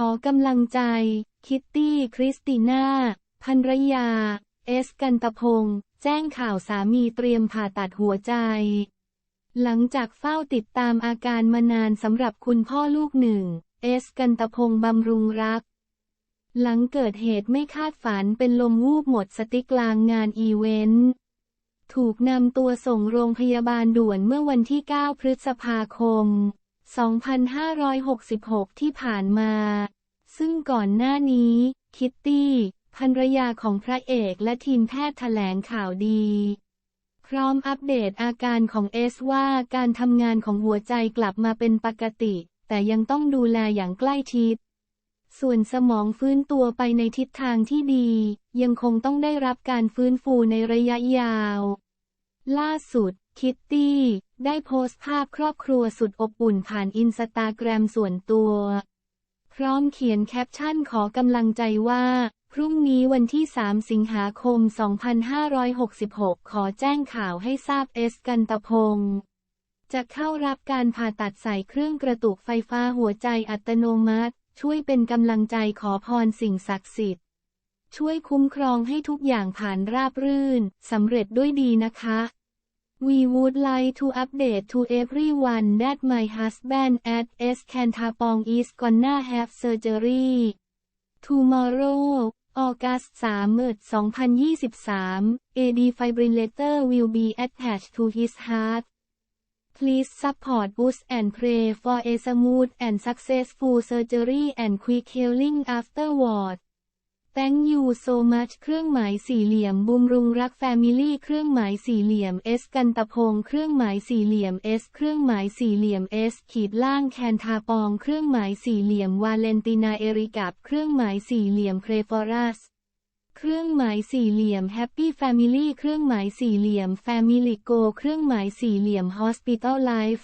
ขอกำลังใจ คิตตี้ คริสติน่าภรรยา เอสกันตพงษ์แจ้งข่าวสามีเตรียมผ่าตัดหัวใจ หลังจากเฝ้าติดตามอาการมานานสำหรับคุณพ่อลูกหนึ่ง เอสกันตพงษ์บำรุงรัก หลังเกิดเหตุไม่คาดฝันเป็นลมวูบหมดสติกลางงานอีเวนต์ ถูกนำตัวส่งโรงพยาบาลด่วนเมื่อวันที่ 9 พฤษภาคม 2566 ที่ผ่านมา ซึ่งก่อนหน้านี้ คิตตี้ภรรยาของพระเอกและทีมแพทย์แถลงข่าวดี พร้อมอัปเดตอาการของเอสว่าการทำงานของหัวใจกลับมาเป็นปกติ แต่ยังต้องดูแลอย่างใกล้ชิด ส่วนสมองฟื้นตัวไปในทิศทางที่ดี ยังคงต้องได้รับการฟื้นฟูในระยะยาว ล่าสุด คิตตี้ ได้โพสต์ภาพครอบครัวสุดอบอุ่นผ่านอินสตาแกรมส่วนตัว พร้อมเขียนแคปชั่นขอกำลังใจว่า พรุ่งนี้วันที่ 3 สิงหาคม 2566 ขอแจ้งข่าวให้ทราบเอสกันตพงษ์จะเข้ารับการผ่าตัดใส่เครื่องกระตุกไฟฟ้าหัวใจอัตโนมัติ ช่วยเป็นกำลังใจขอพรสิ่งศักดิ์สิทธิ์ ช่วยคุ้มครองให้ทุกอย่างผ่านราบรื่นสำเร็จด้วยดีนะคะ We would like to update to everyone that my husband at S Cantapong is gonna have surgery tomorrow August 3 2023 A defibrillator will be attached to his heart. Please support us and pray for a smooth and successful surgery and quick healing afterward Thank you so much เครื่องหมายสี่เหลี่ยมบุมรุงรัก Family เครื่องหมายสี่เหลี่ยม S กันตะพงเครื่องหมายสี่เหลี่ยม S เครื่องหมายสี่เหลี่ยม S ขีดล่างแคนทาปองเครื่องหมายสี่เหลี่ยมวาเลนตินาเอริกับเครื่องหมายสี่เหลี่ยมเพรฟอรัสเครื่องหมายสี่เหลี่ยม Happy Family เครื่องหมายสี่เหลี่ยม Family Go เครื่องหมายสี่เหลี่ยม Hospital Life